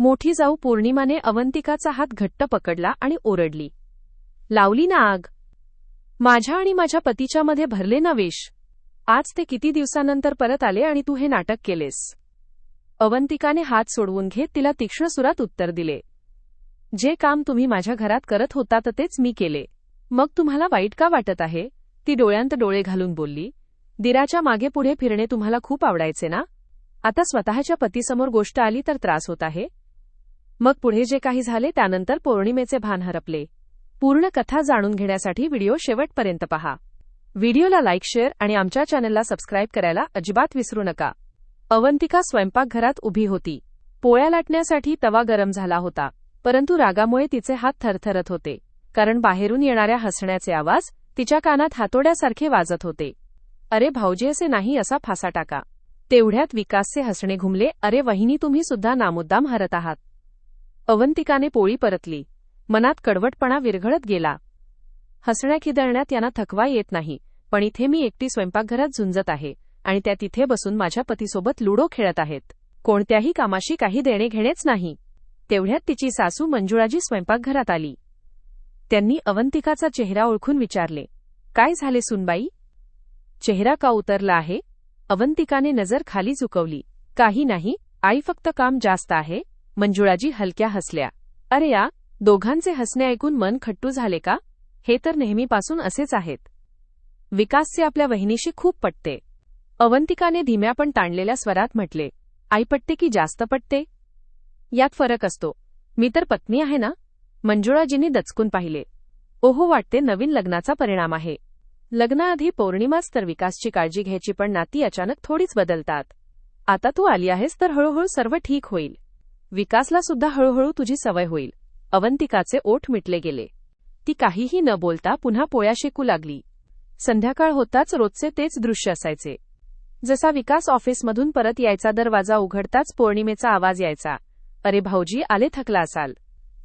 मोठी जाऊ पौर्णिमाने अवंतिकाचा हात घट्ट पकडला आणि ओरडली. लावली ना आग. माझ्या आणि माझ्या पतीच्या मध्ये भरले ना विष. आज ते किती दिवसानंतर परत आले आणि तू हे नाटक केलेस. अवंतिकाने हात सोडवून घेत तिला तीक्ष्ण सुरात उत्तर दिले. जे काम तुम्ही माझ्या घरात करत होतात तेच मी केले. मग तुम्हाला वाईट का वाटत आहे? ती डोळ्यांत डोळे घालून बोलली. दिराच्या मागे पुढे फिरणे तुम्हाला खूप आवडायचे ना? आता स्वतःच्या पतीसमोर गोष्ट आली तर त्रास होत आहे? मग पुढे जे काही झाले त्यानंतर पौर्णिमेचे भान हरपले. पूर्ण कथा जाणून घेण्यासाठी व्हिडिओ शेवटपर्यंत पहा. व्हिडिओला लाईक शेअर आणि आमच्या चॅनलला सबस्क्राईब करायला अजिबात विसरू नका. अवंतिका स्वयंपाकघरात उभी होती. पोळ्या लाटण्यासाठी तवा गरम झाला होता परंतु रागामुळे तिचे हात थरथरत होते कारण बाहेरून येणाऱ्या हसण्याचे आवाज तिच्या कानात हातोड्यासारखे वाजत होते. अरे भाऊजी असे नाही असा फासा टाका. तेवढ्यात विकासचे हसणे घुमले. अरे वहिनी तुम्ही सुद्धा नामुद्दाम हरत आहात. अवंतिकाने पोळी परतली. मनात कडवटपणा विरघळत गेला. हसण्या खिदळण्यात यांना थकवा येत नाही पण इथे मी एकटी स्वयंपाकघरात झुंजत आहे आणि त्या तिथे बसून माझ्या पतीसोबत लुडो खेळत आहेत. कोणत्याही कामाशी काही देणे घेणेच नाही. तेवढ्यात तिची सासू मंजुळाजी स्वयंपाकघरात आली. त्यांनी अवंतिकाचा चेहरा ओळखून विचारले काय झाले सुनबाई? चेहरा का उतरला आहे अवंतिकाने नजर खाली झुकवली काही नाही आई फक्त काम जास्त आहे? मंजुळाजी हलक्या हसल्या. अरे या दोघांचे हसणे ऐकून मन खट्टू झाले का? हे तर नेहमीपासून असेच आहेत. विकासचे आपल्या वहिनीशी खूप पटते. अवंतिकाने धीम्या पण ताणलेल्या स्वरात म्हटले आई पटते की जास्त पटते? यात फरक असतो. मी तर पत्नी आहे ना? मंजुळाजींनी दचकून पाहिले. ओहो वाटते नवीन लग्नाचा परिणाम आहे. लग्नाआधी पौर्णिमाच तर विकासची काळजी घ्यायची पण नाती अचानक थोडीच बदलतात. आता तू आली आहेस तर हळूहळू सर्व ठीक होईल. विकासला सुद्धा हळूहळू तुझी सवय होईल. अवंतिकाचे ओठ मिटले गेले. ती काहीही न बोलता पुन्हा पोळ्या शेकू लागली. संध्याकाळ होताच रोजचे तेच दृश्य असायचे. जसा विकास ऑफिसमधून परत यायचा दरवाजा उघडताच पौर्णिमेचा आवाज यायचा. अरे भाऊजी आले थकला असाल.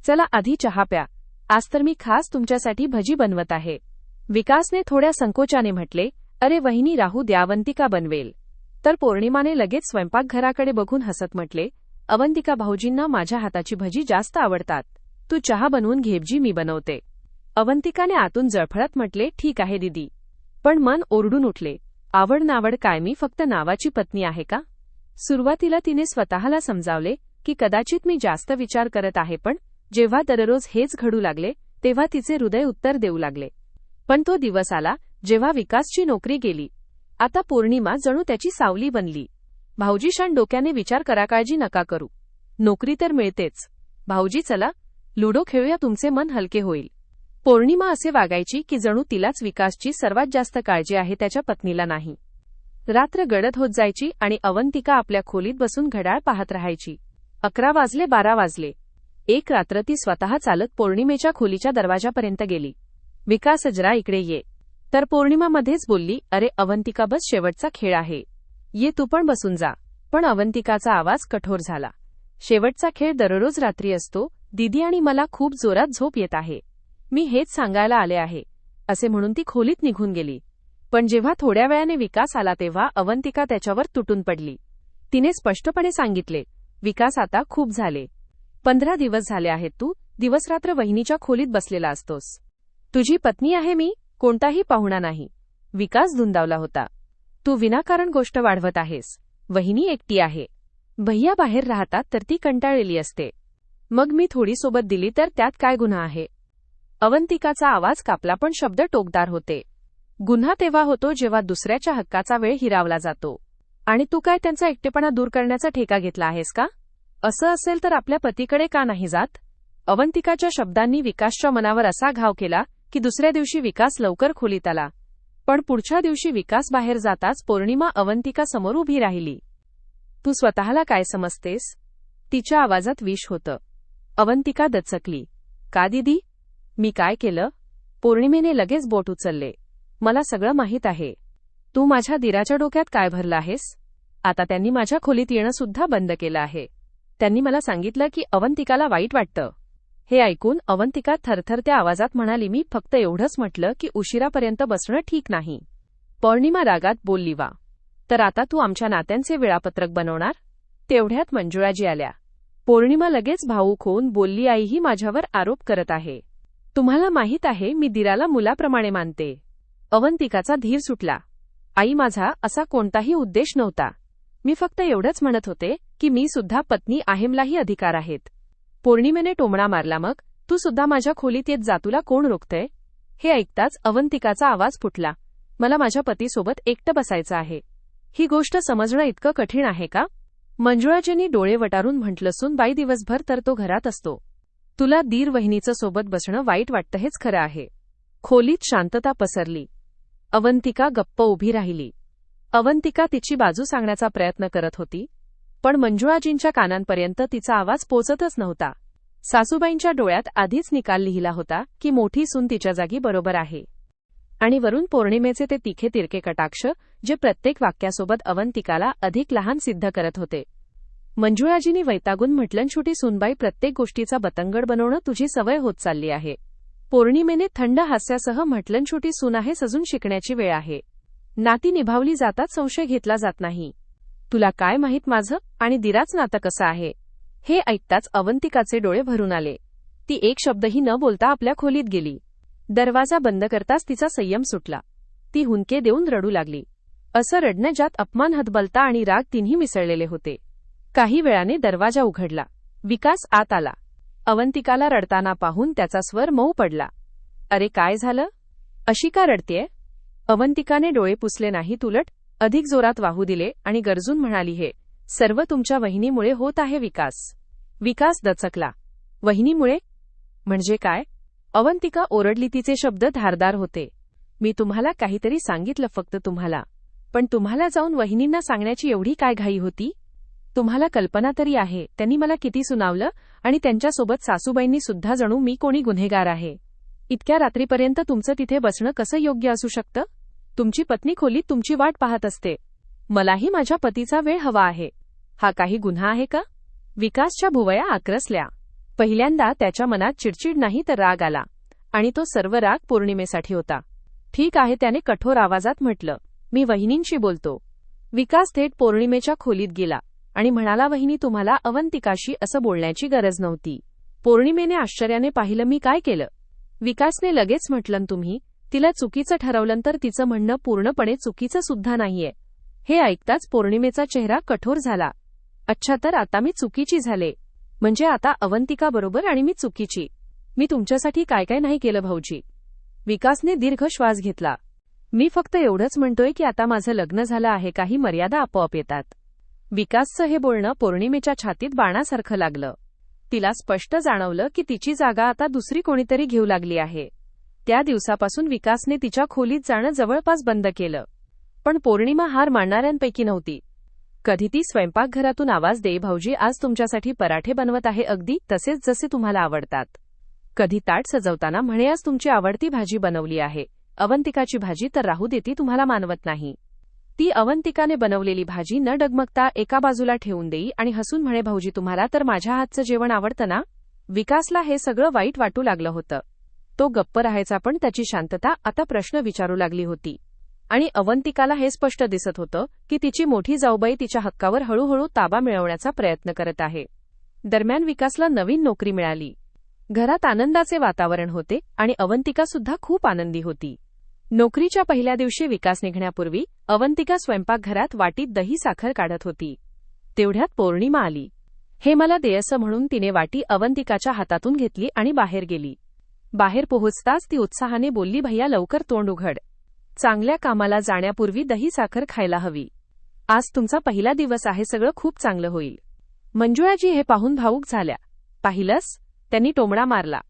चला आधी चहा प्या. आज तर मी खास तुमच्यासाठी भजी बनवत आहे. विकासने थोड्या संकोचाने म्हटले अरे वहिनी राहू द्यावंतिका बनवेल. तर पौर्णिमाने लगेच स्वयंपाकघराकडे बघून हसत म्हटले अवंतिका भाऊजींना माझ्या हाताची भजी जास्त आवडतात. तू चहा बनवून घेबजी मी बनवते. अवंतिकाने आतून जळफळत म्हटले ठीक आहे दिदी. पण मन ओरडून उठले. आवड नावड काय मी? फक्त नावाची पत्नी आहे का? सुरुवातीला तिने स्वतःला समजावले की कदाचित मी जास्त विचार करत आहे पण जेव्हा दररोज हेच घडू लागले तेव्हा तिचे हृदय उत्तर देऊ लागले. पण तो दिवस आला जेव्हा विकासची नोकरी गेली. आता पौर्णिमा जणू त्याची सावली बनली. भाऊजी शान डोक्याने विचार करा काळजी नका करू. नोकरी तर मिळतेच. भाऊजी चला लुडो खेळूया तुमचे मन हलके होईल. पौर्णिमा असे वागायची की जणू तिलाच विकासची सर्वात जास्त काळजी आहे त्याच्या पत्नीला नाही. रात्र गडद होत जायची आणि अवंतिका आपल्या खोलीत बसून घड्याळ पाहत राहायची. अकरा वाजले बारा वाजले. एक रात्र ती स्वतः चालत पौर्णिमेच्या खोलीच्या दरवाजापर्यंत गेली. विकास जरा इकडे ये. तर पौर्णिमा मध्येच बोलली अरे अवंतिका बस शेवटचा खेळ आहे. ये तू पण बसून जा. पण अवंतिकाचा आवाज कठोर झाला. शेवटचा खेळ दररोज रात्री असतो. दिदी आणि मला खूप जोरात झोप येत आहे. मी हेच सांगायला आले आहे. असे म्हणून ती खोलीत निघून गेली. पण जेव्हा थोड्या वेळाने विकास आला तेव्हा अवंतिका त्याच्यावर तुटून पडली. तिने स्पष्टपणे सांगितले विकास आता खूप झाले. पंधरा दिवस झाले आहेत तू. दिवसरात्र वहिनीच्या खोलीत बसलेला असतोस. तुझी पत्नी आहे मी. कोणताही पाहुणा नाही. विकास धुंदावला होता. तू विनाकारण गोष्ट वाढवत आहेस. वहिनी एकटी आहे. भैया बाहेर राहतात तर ती कंटाळलेली असते. मग मी थोडी सोबत दिली तर त्यात काय गुन्हा आहे? अवंतिकाचा आवाज कापला पण शब्द टोकदार होते. गुन्हा तेव्हा होतो जेव्हा दुसऱ्याच्या हक्काचा वेळ हिरावला जातो. आणि तू काय त्यांचा एकटेपणा दूर करण्याचा ठेका घेतला आहेस का? असं असेल तर आपल्या पतीकडे का नाही जात? अवंतिकाच्या शब्दांनी विकासच्या मनावर असा घाव केला की दुसऱ्या दिवशी विकास लवकर खोलीत आला. पण पुढच्या दिवशी विकास बाहेर जाताच पौर्णिमा अवंतिका समोर उभी राहिली. तू स्वतःला काय समजतेस? तिच्या आवाजात विष होतं. अवंतिका दचकली. का दिदी? मी काय केलं? पौर्णिमेने लगेच बोट उचलले. मला सगळं माहीत आहे. तू माझ्या दिराच्या डोक्यात काय भरलं आहेस? आता त्यांनी माझ्या खोलीत येणं सुद्धा बंद केलं आहे. त्यांनी मला सांगितलं की अवंतिकाला वाईट वाटतं. हे ऐकून अवंतिका थरथरत्या आवाजात म्हणाली मी फक्त एवढंच म्हटलं की उशिरापर्यंत बसणं ठीक नाही. पौर्णिमा रागात बोलली वा. तर आता तू आमच्या नात्यांचे वेळापत्रक बनवणार तेवढ्यात मंजुळाजी आल्या. पौर्णिमा लगेच भाऊक होऊन बोलली आई ही माझ्यावर आरोप करत आहे. तुम्हाला माहीत आहे मी दिराला मुलाप्रमाणे मानते अवंतिकाचा धीर सुटला. आई माझा असा कोणताही उद्देश नव्हता. मी फक्त एवढंच म्हणत होते की मी सुद्धा पत्नी आहेमलाही अधिकार आहेत. पौर्णिमेने टोमणा मारला मग? तू सुद्धा माझ्या खोलीत येत जा तुला कोण रोखतंय? हे ऐकताच अवंतिकाचा आवाज फुटला. मला माझ्या पतीसोबत एकटं बसायचं आहे. ही गोष्ट समजणं इतकं कठीण आहे का? मंजुळाजींनी डोळे वटारून म्हटलंसून बाई दिवसभर तर तो घरात असतो. तुला दीर वहिनीचं सोबत बसणं वाईट वाटतं हेच खरं आहे. खोलीत शांतता पसरली. अवंतिका गप्प उभी राहिली. अवंतिका तिची बाजू सांगण्याचा प्रयत्न करत होती. पण मंजुळाजींच्या कानांपर्यंत तिचा आवाज पोचतच नव्हता. सासूबाईंच्या डोळ्यात आधीच निकाल लिहिला होता की मोठी सून तिच्या जागी बरोबर आहे. आणि वरून पौर्णिमेचे ते तिखे तिरके कटाक्ष जे प्रत्येक वाक्यासोबत अवंतिकाला अधिक लहान सिद्ध करत होते. मंजुळाजींनी वैतागून म्हटलं छोटी सूनबाई प्रत्येक गोष्टीचा बतंगड बनवणं तुझी सवय होत चालली आहे. पौर्णिमेने थंड हास्यासह म्हटलं छोटी सून आहे सजून शिकण्याची वेळ आहे. नाती निभावली जातात संशय घेतला जात नाही. तुला काय माहीत माझं? आणि दिराच नातं कसं आहे? हे ऐकताच अवंतिकाचे डोळे भरून आले. ती एक शब्दही न बोलता आपल्या खोलीत गेली. दरवाजा बंद करताच तिचा संयम सुटला. ती हुंके देऊन रडू लागली. असं रडणं ज्यात अपमान हतबलता आणि राग तिन्ही मिसळलेले होते. काही वेळाने दरवाजा उघडला. विकास आत आला. अवंतिकाला रडताना पाहून त्याचा स्वर मऊ पडला. अरे काय झालं? अशी का रडतेय? अवंतिकाने डोळे पुसले नाही उलट अधिक जोरात वाहू दिले आणि गरजून म्हणाली हे सर्व तुमच्या वहिनीमुळे होत आहे विकास. विकास दचकला. वहिनीमुळे? म्हणजे काय? अवंतिका ओरडली तिचे शब्द धारदार होते. मी तुम्हाला काहीतरी सांगितलं फक्त तुम्हाला. पण तुम्हाला जाऊन वहिनींना सांगण्याची एवढी काय घाई होती? तुम्हाला कल्पना तरी आहे त्यांनी मला किती सुनावलं आणि त्यांच्यासोबत सासूबाईंनी सुद्धा जणू मी कोणी गुन्हेगार आहे. इतक्या रात्रीपर्यंत तुमचं तिथे बसणं कसं योग्य असू शकतं? तुमची पत्नी खोलीत तुमची वाट पाहत असते. मलाही माझ्या पतीचा वेळ हवा आहे. हा काही गुन्हा आहे का? विकासच्या भुवया आक्रसल्या. पहिल्यांदा त्याच्या मनात चिडचिड नाही तर राग आला. आणि तो सर्व राग पौर्णिमेसाठी होता. ठीक आहे त्याने कठोर आवाजात म्हटलं. मी वहिनींशी बोलतो. विकास थेट पौर्णिमेच्या खोलीत गेला आणि म्हणाला वहिनी तुम्हाला अवंतिकाशी असं बोलण्याची गरज नव्हती. पौर्णिमेने आश्चर्याने पाहिलं मी काय केलं विकासने लगेच म्हटलं तुम्ही तिला चुकीचं ठरवलं तर तिचं म्हणणं पूर्णपणे चुकीचं सुद्धा नाहीये. हे ऐकताच पौर्णिमेचा चेहरा कठोर झाला. अच्छा तर आता मी चुकीची झाले. म्हणजे आता अवंतिका बरोबर आणि मी चुकीची. मी तुमच्यासाठी काय काय नाही केलं भाऊजी. विकासने दीर्घ श्वास घेतला. मी फक्त एवढंच म्हणतोय की आता माझं लग्न झालं आहे काही मर्यादा आपोआप येतात. विकासचं हे बोलणं पौर्णिमेच्या छातीत बाणासारखं लागलं. तिला स्पष्ट जाणवलं की तिची जागा आता दुसरी कोणीतरी घेऊ लागली आहे. त्या दिवसापासून विकासने तिच्या खोलीत जाणं जवळपास बंद केलं. पण पौर्णिमा हार मांडणाऱ्यांपैकी नव्हती. कधी ती स्वयंपाकघरातून आवाज दे भाऊजी आज तुमच्यासाठी पराठे बनवत आहे अगदी तसेच जसे तुम्हाला आवडतात. कधी ताट सजवताना म्हणे आज तुमची आवडती भाजी बनवली आहे. अवंतिकाची भाजी तर राहू देती तुम्हाला मानवत नाही. ती अवंतिकाने बनवलेली भाजी न डगमगता एका बाजूला ठेवून देई आणि हसून म्हणे भाऊजी तुम्हाला तर माझ्या हातचं जेवण आवडतं ना? विकासला हे सगळं वाईट वाटू लागलं होतं. तो गप्प राहायचा पण त्याची शांतता आता प्रश्न विचारू लागली होती. आणि अवंतिकाला हे स्पष्ट दिसत होतं की तिची मोठी जाऊबाई तिच्या हक्कावर हळूहळू ताबा मिळवण्याचा प्रयत्न करत आहे. दरम्यान विकासला नवीन नोकरी मिळाली. घरात आनंदाचे वातावरण होते आणि अवंतिका सुद्धा खूप आनंदी होती. नोकरीच्या पहिल्या दिवशी विकास निघण्यापूर्वी अवंतिका स्वयंपाकघरात वाटीत दही साखर काढत होती. तेवढ्यात पौर्णिमा आली. हे मला देयसं म्हणून तिने वाटी अवंतिकाच्या हातातून घेतली आणि बाहेर गेली. बाहेर पोहोचताच ती उत्साहाने बोलली भैया लवकर तोंड उघड. चांगल्या कामाला जाण्यापूर्वी दही साखर खायला हवी. आज तुमचा पहिला दिवस आहे सगळं खूप चांगलं होईल. मंजुळाजी हे पाहून भाऊक झाल्या. पाहिलंस? त्यांनी टोमडा मारला.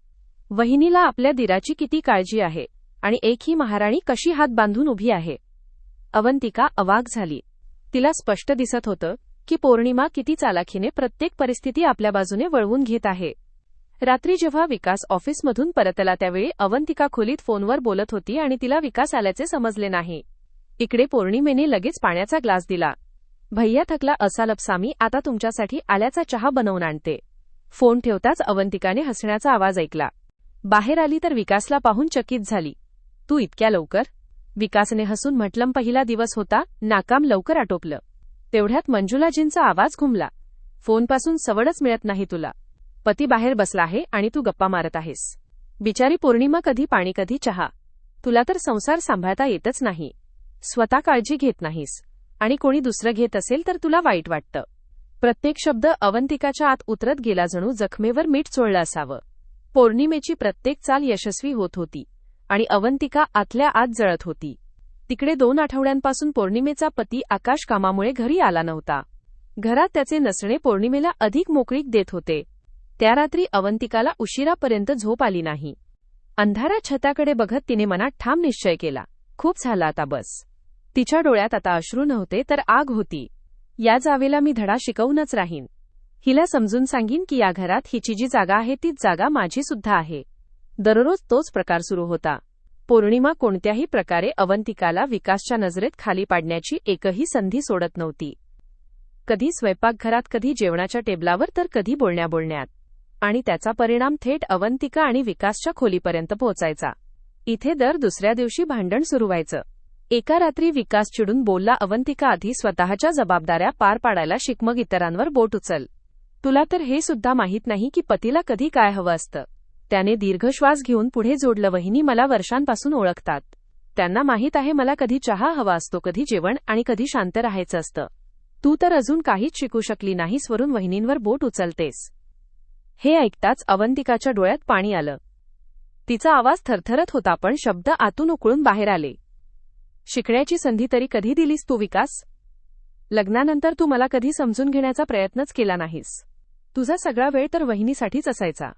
वहिनीला आपल्या दिराची किती काळजी आहे आणि एक ही महाराणी कशी हात बांधून उभी आहे? अवंतिका अवाक झाली. तिला स्पष्ट दिसत होतं की पौर्णिमा किती चालाखीने प्रत्येक परिस्थिती आपल्या बाजूने वळवून घेत आहे. रात्री जेव्हा विकास ऑफिसमधून परतला त्यावेळी अवंतिका खोलीत फोनवर बोलत होती आणि तिला विकास आल्याचे समजले नाही. इकडे पौर्णिमेने लगेच पाण्याचा ग्लास दिला. भैया थकला असा लपसामी आता तुमच्यासाठी आल्याचा चहा बनवून आणते. फोन ठेवताच अवंतिकाने हसण्याचा आवाज ऐकला. बाहेर आली तर विकासला पाहून चकित झाली. तू इतक्या लवकर? विकासने हसून म्हटलं पहिला दिवस होता नाकाम लवकर आटोपलं. तेवढ्यात मंजुलाजींचा आवाज घुमला. फोनपासून सवडच मिळत नाही तुला. पती बाहेर बसला आहे आणि तू गप्पा मारत आहेस. बिचारी पौर्णिमा कधी पाणी कधी चहा. तुला तर संसार सांभाळता येतच नाही. स्वतः काळजी घेत नाहीस. आणि कोणी दुसरं घेत असेल तर तुला वाईट वाटतं. प्रत्येक शब्द अवंतिकाच्या आत उतरत गेला जणू जखमेवर मीठ चोळलं असावं. पौर्णिमेची प्रत्येक चाल यशस्वी होत होती. आणि अवंतिका आतल्या आत जळत होती. तिकडे दोन आठवड्यांपासून पौर्णिमेचा पती आकाश कामामुळे घरी आला नव्हता. घरात त्याचे नसणे पौर्णिमेला अधिक मोकळीक देत होते. त्या रात्री अवंतिकाला उशिरापर्यंत झोप आली नाही. अंधारा छताकडे बघत तिने मनात ठाम निश्चय केला. खूप झाला आता बस. तिच्या डोळ्यात आता अश्रू नव्हते तर आग होती. या जावेला मी धडा शिकवूनच राहीन. हिला समजून सांगीन की या घरात हिची जी जागा आहे तीच जागा माझी सुद्धा आहे. दररोज तोच प्रकार सुरू होता. पौर्णिमा कोणत्याही प्रकारे अवंतिकाला विकासच्या नजरेत खाली पाडण्याची एकही संधी सोडत नव्हती. कधी स्वयंपाकघरात कधी जेवणाच्या टेबलावर तर कधी बोलण्या बोलण्यात आणि त्याचा परिणाम थेट अवंतिका आणि विकासच्या खोलीपर्यंत पोहोचायचा. इथे दर दुसऱ्या दिवशी भांडण सुरू व्हायचं. एका रात्री विकास चिडून बोलला अवंतिका आधी स्वतःच्या जबाबदाऱ्या पार पाडायला शिकमग इतरांवर बोट उचल. तुला तर हे सुद्धा माहीत नाही की पतीला कधी काय हवं असतं. त्याने दीर्घ श्वास घेऊन पुढे जोडलं वहिनी मला वर्षांपासून ओळखतात. त्यांना माहीत आहे मला कधी चहा हवा असतो कधी जेवण आणि कधी शांत राहायचं असतं. तू तर अजून काहीच शिकू शकली नाहीस वरून वहिनींवर बोट उचलतेस. हे ऐकताच अवंतिकाच्या डोळ्यात पाणी आलं. तिचा आवाज थरथरत होता पण शब्द आतून उकळून बाहेर आले. शिकण्याची संधी तरी कधी दिलीस तू विकास? लग्नानंतर तू मला कधी समजून घेण्याचा प्रयत्नच केला नाहीस. तुझा सगळा वेळ तर वहिनीसाठीच असायचा.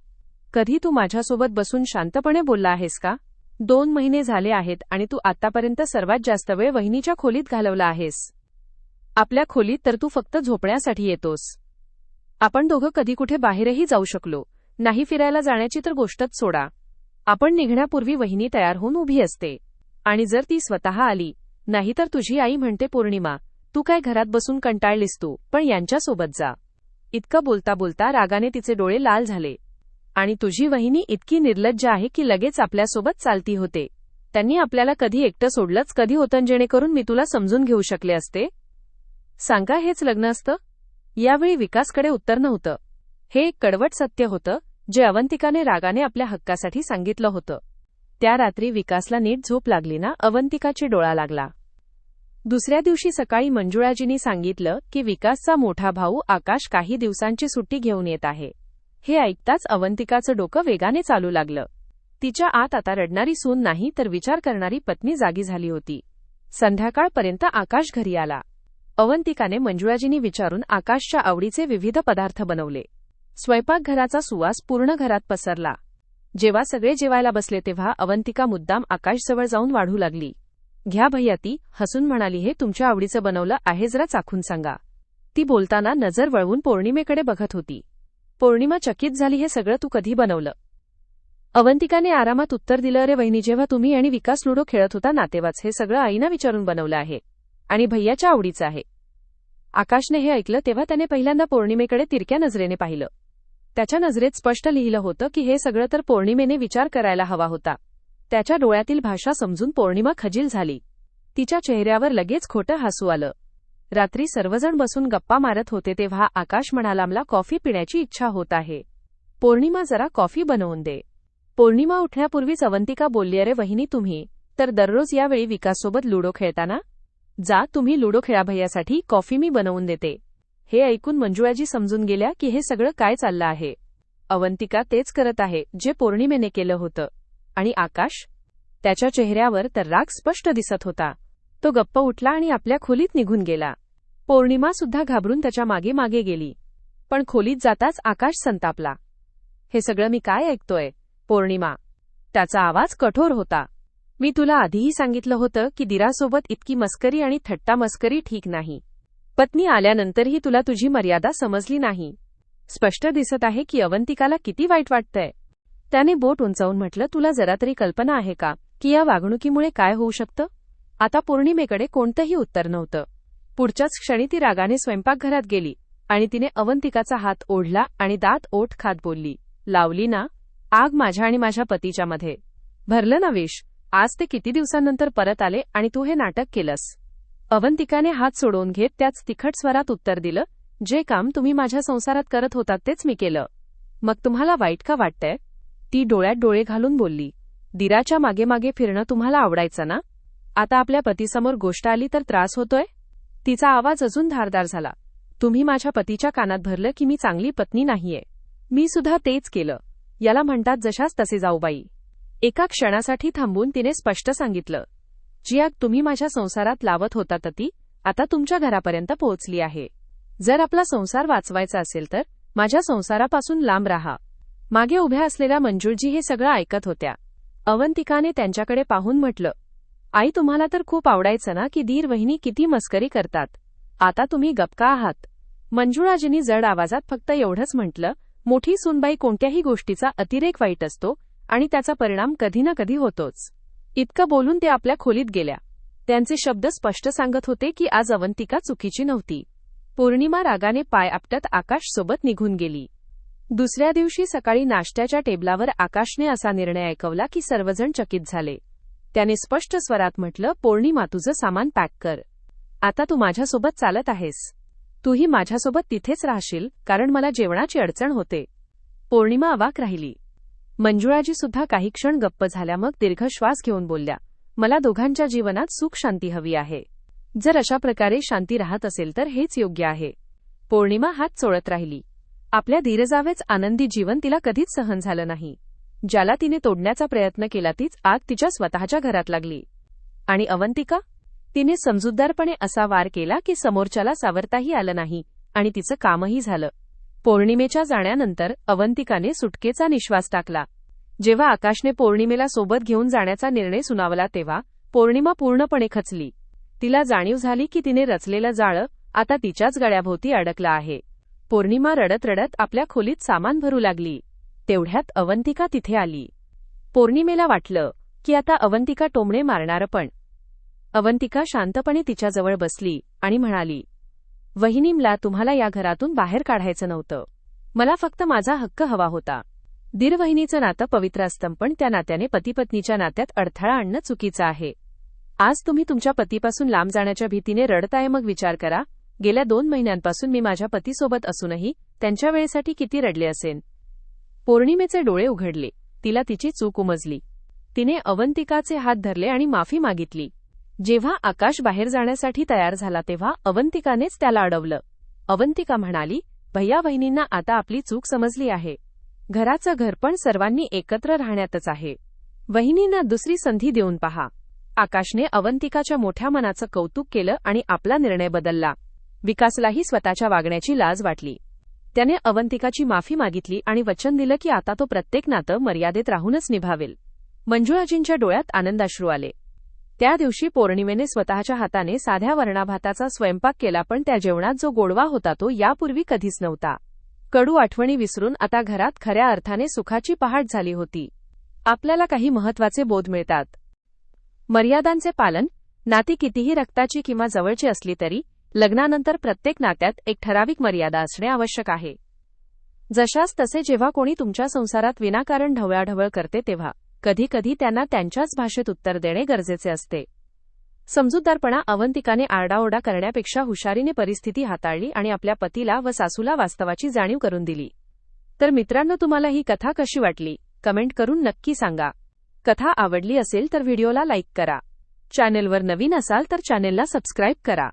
कधी तू माझ्यासोबत बसून शांतपणे बोलला आहेस का? दोन महिने झाले आहेत आणि तू आतापर्यंत सर्वात जास्त वेळ वहिनीच्या खोलीत घालवला आहेस. आपल्या खोलीत तर तू फक्त झोपण्यासाठी येतोस. आपण दोघं कधी कुठे बाहेरही जाऊ शकलो. नाही फिरायला जाण्याची तर गोष्टच सोडा. आपण निघण्यापूर्वी वहिनी तयार होऊन उभी असते. आणि जर ती स्वतः आली नाहीतर तुझी आई म्हणते पौर्णिमा तू काय घरात बसून कंटाळलीस तू पण यांच्यासोबत जा. इतकं बोलता बोलता रागाने तिचे डोळे लाल झाले. आणि तुझी वहिनी इतकी निर्लज्ज आहे की लगेच आपल्यासोबत चालती होते. त्यांनी आपल्याला कधी एकटं सोडलंच कधी होतं जेणेकरून मी तुला समजून घेऊ शकले असते? सांगा हेच लग्न असतं? यावेळी विकासकडे उत्तर नव्हतं. हे एक कडवट सत्य होतं जे अवंतिकाने रागाने आपल्या हक्कासाठी सांगितलं होतं. त्या रात्री विकासला नीट झोप लागली ना अवंतिकाची डोळा लागला. दुसऱ्या दिवशी सकाळी मंजुळाजींनी सांगितलं की विकासचा मोठा भाऊ आकाश काही दिवसांची सुट्टी घेऊन येत आहे. हे ऐकताच अवंतिकाचं डोकं वेगाने चालू लागलं. तिच्या आत आता रडणारी सून नाही तर विचार करणारी पत्नी जागी झाली होती. संध्याकाळपर्यंत आकाश घरी आला. अवंतिकाने मंजुळाजींनी विचारून आकाशच्या आवडीचे विविध पदार्थ बनवले. स्वयंपाकघराचा सुवास पूर्ण घरात पसरला. जेव्हा सगळे जेवायला बसले तेव्हा अवंतिका मुद्दाम आकाशजवळ जाऊन वाढू लागली. घ्या भैयाती हसून म्हणाली हे तुमच्या आवडीचं बनवलं आहे जरा चाखून सांगा. ती बोलताना नजर वळवून पौर्णिमेकडे बघत होती. पौर्णिमा चकित झाली हे सगळं तू कधी बनवलं? अवंतिकाने आरामात उत्तर दिलं अरे वहिनी जेव्हा तुम्ही आणि विकास लुडो खेळत होता नातेवाच हे सगळं आईना विचारून बनवलं आहे. आणि भैयाच्या आवडीचं आहे. आकाशने हे ऐकलं तेव्हा त्याने पहिल्यांदा पौर्णिमेकडे तिरक्या नजरेने पाहिलं. त्याच्या नजरेत स्पष्ट लिहिलं होतं की हे सगळं तर पौर्णिमेने विचार करायला हवा होता. त्याच्या डोळ्यातील भाषा समजून पौर्णिमा खजील झाली. तिच्या चेहऱ्यावर लगेच खोटं हसू आलं. रात्री सर्वजण बसून गप्पा मारत होते तेव्हा आकाश म्हणाला मला कॉफी पिण्याची इच्छा होत आहे. पौर्णिमा जरा कॉफी बनवून दे. पौर्णिमा उठण्यापूर्वीच अवंतिका बोलली अरे वहिनी तुम्ही तर दररोज यावेळी विकाससोबत लुडो खेळताना? जा तुम्ही लुडो खेळा भैयासाठी कॉफी मी बनवून देते. हे ऐकून मंजुळाजी समजून गेल्या की हे सगळं काय चाललं आहे. अवंतिका तेच करत आहे जे पौर्णिमेने केलं होतं. आणि आकाश? त्याच्या चेहऱ्यावर तर राग स्पष्ट दिसत होता. तो गप्प उठला आणि आपल्या खोलीत निघून गेला. पौर्णिमा सुद्धा घाबरून त्याच्यामागे मागे गेली. पण खोलीत जाताच आकाश संतापला. हे सगळं मी काय ऐकतोय पौर्णिमा? त्याचा आवाज कठोर होता. मी तुला आधीही सांगितलं होतं की दिरासोबत इतकी मस्करी आणि थट्टा मस्करी ठीक नाही. पत्नी आल्यानंतरही तुला तुझी मर्यादा समजली नाही. स्पष्ट दिसत आहे की अवंतिकाला किती वाईट वाटतंय. त्याने बोट उंचावून म्हटलं तुला जरा तरी कल्पना आहे का की या वागणुकीमुळे काय होऊ शकतं? आता पौर्णिमेकडे कोणतंही उत्तर नव्हतं. पुढच्याच क्षणी ती रागाने स्वयंपाकघरात गेली आणि तिने अवंतिकाचा हात ओढला आणि दात ओठ खात बोलली लावली ना आग माझ्या आणि माझ्या पतीच्या मध्ये. भरलं ना विष? आज ते किती दिवसांनंतर परत आले आणि तू हे नाटक केलंस? अवंतिकाने हात सोडवून घेत त्याच तिखट स्वरात उत्तर दिलं जे काम तुम्ही माझ्या संसारात करत होतात तेच मी केलं. मग तुम्हाला वाईट का वाटतंय? ती डोळ्यात डोळे घालून बोलली दिराच्या मागे मागे फिरणं तुम्हाला आवडायचं ना? आता आपल्या पतीसमोर गोष्ट आली तर त्रास होतोय? तिचा आवाज अजून धारदार झाला तुम्ही माझ्या पतीच्या कानात भरलं की मी चांगली पत्नी नाहीये. मी सुद्धा तेच केलं. याला म्हणतात जशाच तसे जाऊबाई. एका क्षणासाठी थांबून तिने स्पष्ट सांगितलं जी आग तुम्ही माझ्या संसारात लावत होता ती आता तुमच्या घरापर्यंत पोहोचली आहे. जर आपला संसार वाचवायचा असेल तर माझ्या संसारापासून लांब राहा. मागे उभ्या असलेल्या मंजुळजी हे सगळं ऐकत होत्या. अवंतिकाने त्यांच्याकडे पाहून म्हटलं आई तुम्हाला तर खूप आवडायचं ना की धीर वहिनी किती मस्करी करतात. आता तुम्ही गपका आहात. मंजुळाजींनी जड आवाजात फक्त एवढंच म्हटलं मोठी सुनबाई कोणत्याही गोष्टीचा अतिरेक वाईट असतो आणि त्याचा परिणाम कधी ना कधी होतोच. इतकं बोलून ते आपल्या खोलीत गेल्या. त्यांचे शब्द स्पष्ट सांगत होते की आज अवंतिका चुकीची नव्हती. पौर्णिमा रागाने पाय आपटत आकाश सोबत निघून गेली. दुसऱ्या दिवशी सकाळी नाश्त्याच्या टेबलावर आकाशने असा निर्णय ऐकवला की सर्वजण चकित झाले. त्याने स्पष्ट स्वरात म्हटलं पौर्णिमा तुझं सामान पॅक कर. आता तू माझ्यासोबत चालत आहेस. तूही माझ्यासोबत तिथेच राहशील कारण मला जेवणाची अडचण होते. पौर्णिमा अवाक राहिली. मंजुळाजी सुद्धा काही क्षण गप्प झाल्या मग दीर्घ श्वास घेऊन बोलल्या मला दोघांच्या जीवनात सुख शांती हवी आहे. जर अशा प्रकारे शांती राहत असेल तर हेच योग्य आहे. पौर्णिमा हात चोळत राहिली. आपल्या धीरजावेच आनंदी जीवन तिला कधीच सहन झालं नाही. ज्याला तिने तोडण्याचा प्रयत्न केला तीच आग तिच्या स्वतःच्या घरात लागली. आणि अवंतिका? तिने समजूतदारपणे असा वार केला की समोरच्याला सावरताही आलं नाही आणि तिचं कामही झालं. पौर्णिमेच्या जाण्यानंतर अवंतिकाने सुटकेचा निश्वास टाकला. जेव्हा आकाशने पौर्णिमेला सोबत घेऊन जाण्याचा निर्णय सुनावला तेव्हा पौर्णिमा पूर्णपणे खचली. तिला जाणीव झाली की तिने रचलेलं जाळं आता तिच्याच गळ्याभोवती अडकलं आहे. पौर्णिमा रडत रडत आपल्या खोलीत सामान भरू लागली. तेवढ्यात अवंतिका तिथे आली. पौर्णिमेला वाटलं की आता अवंतिका टोमणे मारणार पण. अवंतिका शांतपणे तिच्याजवळ बसली आणि म्हणाली वहिनीमला तुम्हाला या घरातून बाहेर काढायचं नव्हतं. मला फक्त माझा हक्क हवा होता. दीरवहिनीचं नातं पवित्र असतं पण त्या नात्याने पतीपत्नीच्या नात्यात अडथळा आणणं चुकीचं आहे. आज तुम्ही तुमच्या पतीपासून लांब जाण्याच्या भीतीने रडताय मग विचार करा. गेल्या दोन महिन्यांपासून मी माझ्या पतीसोबत असूनही त्यांच्या वेळेसाठी किती रडले असेन. पौर्णिमेचे डोळे उघडले. तिला तिची चूक उमजली. तिने अवंतिकाचे हात धरले आणि माफी मागितली. जेव्हा आकाश बाहेर जाण्यासाठी तयार झाला तेव्हा अवंतिकानेच त्याला अडवलं. अवंतिका म्हणाली भैया बहिणींना आता आपली चूक समजली आहे. घराचं घरपण सर्वांनी एकत्र राहण्यातच आहे. वहिनींना दुसरी संधी देऊन पहा. आकाशने अवंतिकाच्या मोठ्या मनाचं कौतुक केलं आणि आपला निर्णय बदलला. विकासलाही स्वतःच्या वागण्याची लाज वाटली. त्याने अवंतिकाची माफी मागितली आणि वचन दिलं की आता तो प्रत्येक नातं मर्यादेत राहूनच निभावेल. मंजुळाजींच्या डोळ्यात आनंदाश्रू आले. त्या दिवशी पौर्णिमेने स्वतःच्या हाताने साध्या वर्णाभाताचा स्वयंपाक केला पण त्या जेवणात जो गोडवा होता तो यापूर्वी कधीच नव्हता. कडू आठवणी विसरून आता घरात खऱ्या अर्थाने सुखाची पहाट झाली होती. आपल्याला काही महत्त्वाचे बोध मिळतात. मर्यादांचे पालन नाती कितीही रक्ताची किंवा जवळची असली तरी लग्नानंतर प्रत्येक नात्यात एक ठराविक मर्यादा असणे आवश्यक आहे. जशास तसे जेव्हा कोणी तुमच्या संसारात विनाकारण ढवळाढवळ करते तेव्हा कधी कधी त्यांना त्यांच्याच भाषेत उत्तर देणे गरजेचे असते. समजूतदारपणा अवंतिकाने आरडाओरडा करण्यापेक्षा हुशारीने परिस्थिती हाताळली आणि आपल्या पतीला व सासूला वास्तवाची जाणीव करून दिली. तर मित्रांनो तुम्हाला ही कथा कशी वाटली? कमेंट करून नक्की सांगा. कथा आवडली असेल तर व्हिडिओला लाईक करा. चॅनेलवर नवीन असाल तर चॅनेलला सबस्क्राईब करा.